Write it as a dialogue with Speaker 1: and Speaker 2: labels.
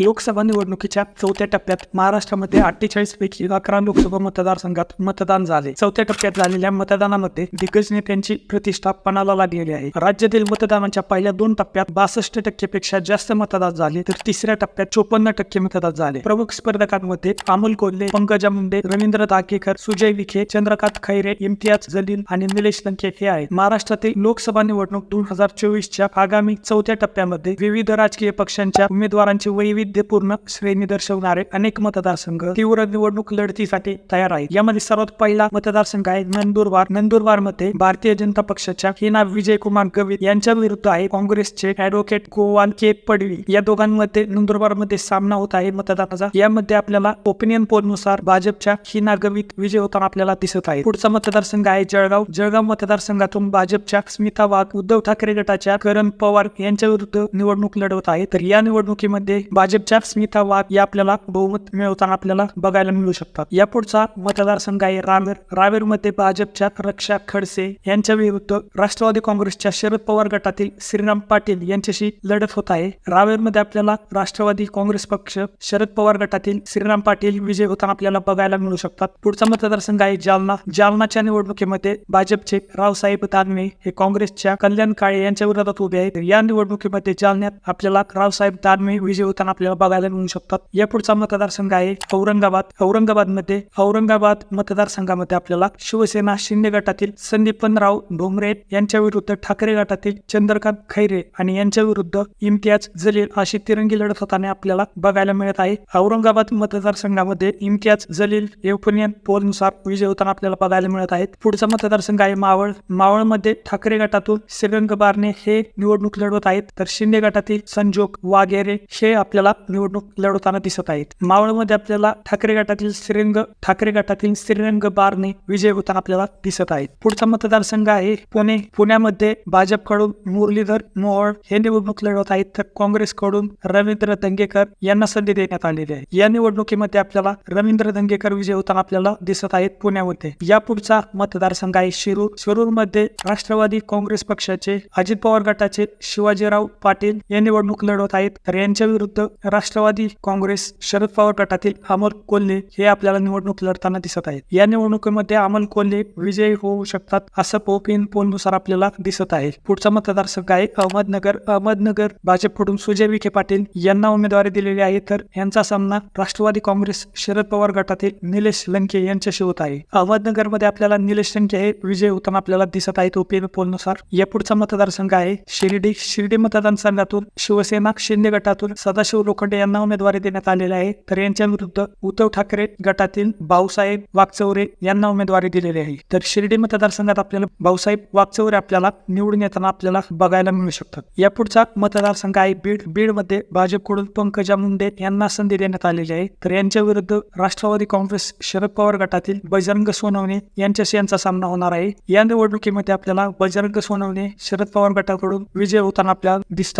Speaker 1: लोकसभा निवडणुकीच्या चौथ्या टप्प्यात महाराष्ट्रामध्ये अठ्ठेचाळीस पैकी अकरा लोकसभा मतदारसंघात मतदान झाले. चौथ्या टप्प्यात झालेल्या मतदानामध्ये दिग्गज नेत्यांची प्रतिष्ठा पणाला लागलेली आहे. राज्यातील मतदानाच्या पहिल्या दोन टप्प्यात बासष्ट टक्केपेक्षा जास्त मतदान झाले तर तिसऱ्या टप्प्यात चोपन्न टक्के मतदान झाले. प्रमुख स्पर्धकांमध्ये अमोल कोल्हे पंकजा मुंडे रवींद्र दाकेकर सुजय विखे चंद्रकांत खैरे इम्तियाज जलील आणि निलेश लंके हे आहेत. महाराष्ट्रातील लोकसभा निवडणूक दोन हजार चोवीसच्या आगामी चौथ्या टप्प्यामध्ये विविध राजकीय पक्षांच्या उमेदवारांची वैविध्यपूर्ण श्रेणी दर्शवणारे अनेक मतदारसंघ तीव्र निवडणूक लढतीसाठी तयार आहेत. यामध्ये सर्वात पहिला मतदारसंघ आहे नंदुरबार. नंदुरबारमध्ये भारतीय जनता पक्षाच्या हिना विजय कुमार गवित यांच्या विरुद्ध आहे. काँग्रेसचे ऍडव्होकेट गोवाल के पडवी या दोघांमध्ये नंदुरबारमध्ये सामना होत आहे मतदानाचा. यामध्ये आपल्याला ओपिनियन पोलनुसार भाजपच्या हिना गवित विजय होताना आपल्याला दिसत आहे. पुढचा मतदारसंघ आहे जळगाव. जळगाव मतदारसंघातून भाजपच्या स्मिता वाघ उद्धव ठाकरे गटाच्या करण पवार यांच्या विरुद्ध निवडणूक लढवत आहे तर या निवडणुकीमध्ये भाजप भाजपच्या स्मिता वाघ या आपल्याला बहुमत मिळवताना आपल्याला बघायला मिळू शकतात. या पुढचा मतदारसंघ आहे रावेर रावेरमध्ये भाजपच्या रक्षा खडसे यांच्या विरुद्ध राष्ट्रवादी काँग्रेसच्या शरद पवार गटातील श्रीराम पाटील यांच्याशी लढत होत आहे. रावेरमध्ये आपल्याला राष्ट्रवादी काँग्रेस पक्ष शरद पवार गटातील श्रीराम पाटील विजय होताना आपल्याला बघायला मिळू शकतात. पुढचा मतदारसंघ आहे जालना. जालनाच्या निवडणुकीमध्ये भाजपचे रावसाहेब दानवे हे काँग्रेसच्या कल्याण काळे यांच्या विरोधात उभे आहेत. या निवडणुकीमध्ये जालन्यात आपल्याला रावसाहेब दानवे विजय होताना आपल्याला बघायला मिळू शकतात. या पुढचा मतदारसंघ आहे औरंगाबाद. औरंगाबादमध्ये औरंगाबाद मतदारसंघामध्ये आपल्याला शिवसेना शिंदे गटातील संदीपनराव भोंगरे यांच्या विरुद्ध ठाकरे गटातील चंद्रकांत खैरे आणि यांच्या विरुद्ध इम्तियाज जलील अशी तिरंगी लढत होताना आपल्याला बघायला मिळत आहे. औरंगाबाद मतदारसंघामध्ये इम्तियाज जलील युपनियन पोलनुसार विजय होताना आपल्याला बघायला मिळत आहेत. पुढचा मतदारसंघ आहे मावळ. मावळमध्ये ठाकरे गटातून श्रीरंग बारणे हे निवडणूक लढवत आहेत. तर शिंदे गटातील संजोग वागेरे हे आपल्याला निवडणूक लढवताना दिसत आहेत. मावळमध्ये आपल्याला ठाकरे गटातील श्रीरंग ठाकरे गटातील श्रीरंग बारने विजय होताना आपल्याला दिसत आहेत. पुढचा मतदारसंघ आहे पुणे. पुण्यामध्ये भाजपकडून मुरलीधर मोहोळ हे निवडणूक लढवत आहेत तर काँग्रेसकडून रवींद्र दंगेकर यांना संधी देण्यात आलेली आहे. या निवडणुकीमध्ये आपल्याला रवींद्र दंगेकर विजय होताना आपल्याला दिसत आहेत पुण्यामध्ये. या पुढचा मतदारसंघ आहे शिरूर. शिरूरमध्ये राष्ट्रवादी काँग्रेस पक्षाचे अजित पवार गटाचे शिवाजीराव पाटील हे निवडणूक लढवत आहेत. तर यांच्या विरुद्ध राष्ट्रवादी काँग्रेस शरद पवार गटातील अमोल कोल्हे हे आपल्याला निवडणूक लढताना दिसत आहेत. या निवडणुकीमध्ये अमोल कोल्हे विजयी होऊ शकतात असं पोपिन पोलनुसार आपल्याला दिसत आहे. पुढचा मतदारसंघ आहे अहमदनगर. अहमदनगर भाजपकडून सुजय विखे पाटील यांना उमेदवारी दिलेली आहे. तर यांचा सामना राष्ट्रवादी काँग्रेस शरद पवार गटातील निलेश लंके यांच्याशी होत आहे. अहमदनगरमध्ये आपल्याला निलेश लंके हे विजय होताना आपल्याला दिसत आहेत ओपीएन पोलनुसार. या पुढचा मतदारसंघ आहे. शिर्डी शिर्डी मतदारसंघातून शिवसेना शिंदे गटातून सदाशिव लोखंडे यांना उमेदवारी देण्यात आलेली आहे. तर यांच्या विरुद्ध उद्धव ठाकरे गटातील भाऊसाहेब वागचौरे यांना उमेदवारी दिलेली आहे. तर शिर्डी मतदारसंघात आपल्याला भाऊसाहेब वागचौरे आपल्याला निवडून येताना आपल्याला बघायला मिळू शकतात या पुढचा मतदारसंघ आहे बीड. बीडमध्ये भाजपकडून पंकजा मुंडे यांना संधी देण्यात आलेली आहे. तर यांच्या विरुद्ध राष्ट्रवादी काँग्रेस शरद पवार गटातील बजरंग सोनवणे यांच्याशी यांचा सामना होणार आहे. या निवडणुकीमध्ये आपल्याला बजरंग सोनवणे शरद पवार गटाकडून विजय होताना आपल्याला दिसतात.